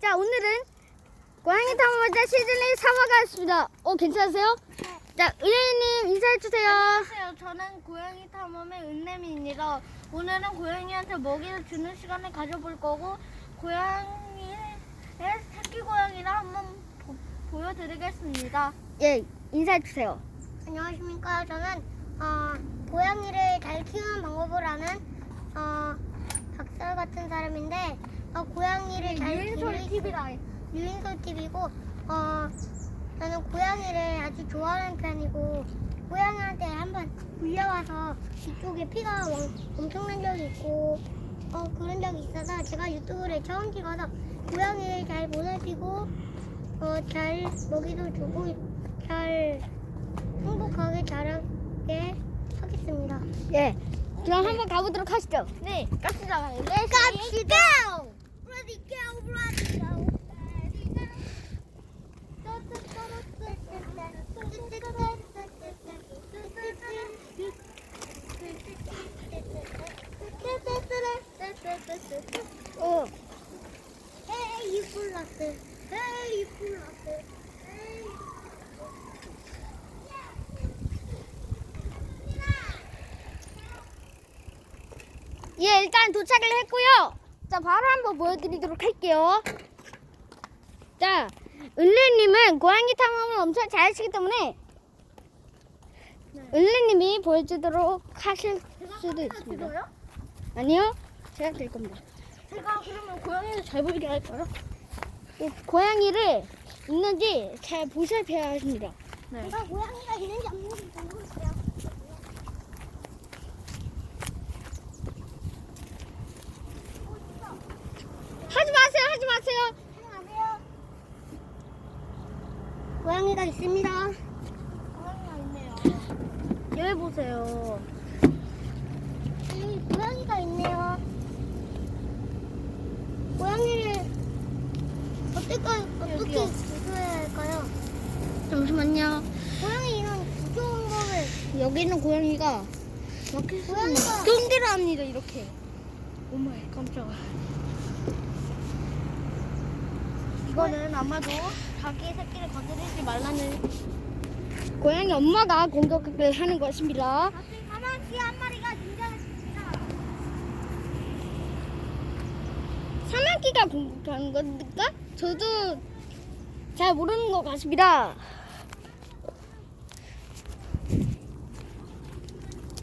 자, 오늘은 고양이 탐험자 시즌 3화가 있습니다. 어, 괜찮으세요? 자, 은혜님 인사해주세요. 안녕하세요. 저는 고양이 탐험의 은남입니다. 오늘은 고양이한테 먹이를 주는 시간을 가져볼 거고 고양이의 새끼 고양이를 한번 보, 보여드리겠습니다. 예, 인사해주세요. 안녕하십니까. 저는 어, 고양이를 잘 키우는 방법을 아는 어, 박사 같은 사람인데 어, 고양이를 잘 유인솔 TV다. 유인솔 TV고 어, 저는 고양이를 아주 좋아하는 편이고 고양이한테 한번 물려와서 이쪽에 피가 왕- 엄청난 적이 있고 어, 그런 적이 있어서 제가 유튜브를 처음 찍어서 고양이를 잘 보살피고 어, 잘 먹이도 주고 잘 행복하게 자라게 하겠습니다. 예, 그럼 한번 가보도록 하시죠. 네, 갑시다. 갑시다! 플러스, 헤이 헤이 예, 일단 도착을 했고요. 자, 바로 한번 보여드리도록 할게요. 자, 은래님은 고양이 탐험을 엄청 잘하시기 때문에 은래님이 보여주도록 하실 수도 있습니다. 들어요? 아니요, 제가 될 겁니다. 제가 그러면 고양이를 잘 보이게 할까요? 그 고양이를 있는지 잘 보살펴야 합니다. 네. 제가 고양이가 있는지 없는지 모르겠어요. 하지 마세요, 하지 마세요. 안녕하세요. 고양이가 있습니다. 고양이가 있네요. 여기 보세요. 여기 고양이가 있네요. 고양이를 어떨까, 어떻게 여기요. 구조해야 할까요? 잠시만요. 고양이 이런 무서운 거를 여기 있는 고양이가 고양이가 경계를 합니다, 이렇게. 어머, 깜짝아. 이거는 아마도 자기 새끼를 건드리지 말라는 고양이 엄마가 공격을 하는 것입니다. 까마귀 한 마리가 등장했습니다. 사마귀가 공격하는 겁니까? 저도 잘 모르는 것 같습니다.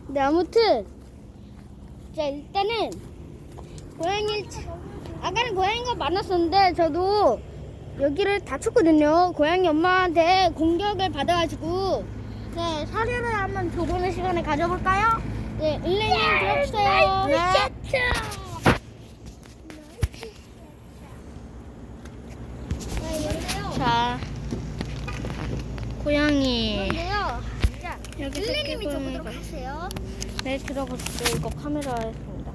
네, 아무튼 자 일단은 고양이 아까는 고양이가 많았었는데 저도 여기를 다쳤거든요. 고양이 엄마한테 공격을 받아가지고 네, 사료를 한번 줘보는 시간을 가져볼까요? 네, 은래님 들어주세요. 네. 자, 고양이. 그런데요. 여기 줘보도록 고양이가. 하세요. 네, 들어보세요. 이거 카메라에 있습니다.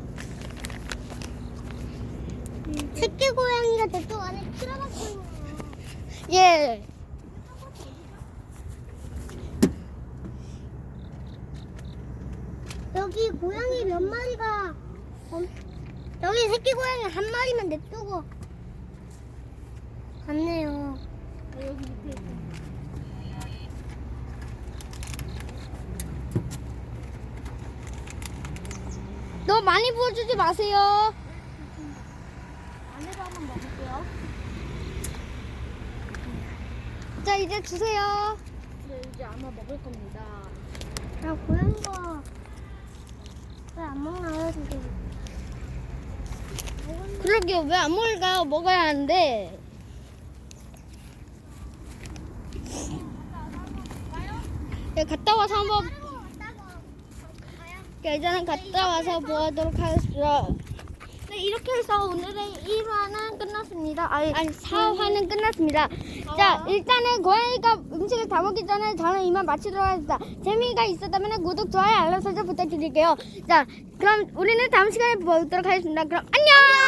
새끼 고양이가 저쪽 안에 들어갔고 있네요. 예. 여기 고양이 몇 마리가 엄- 여기 새끼 고양이 한 마리만 냅두고 갔네요. 여기 밑에 있어. 너무 많이 부어주지 마세요. 안에서 한번 먹을게요. 자, 이제 주세요. 네, 이제 아마 먹을 겁니다. 야 고양이가 왜안 먹나요 지금? 그러게요. 왜 안 먹을까요? 먹어야 하는데. 네, 갔다 와서 한번, 네, 이제는 갔다 와서 보도록 하겠습니다. 네, 이렇게 해서 오늘의 1화는 끝났습니다. 아니, 아니, 4화는 끝났습니다. 자, 일단은 고양이가 음식을 다 먹기 전에 저는 이만 마치도록 하겠습니다. 재미가 있었다면 구독, 좋아요, 알람 설정 부탁드릴게요. 자, 그럼 우리는 다음 시간에 보도록 하겠습니다. 그럼 안녕!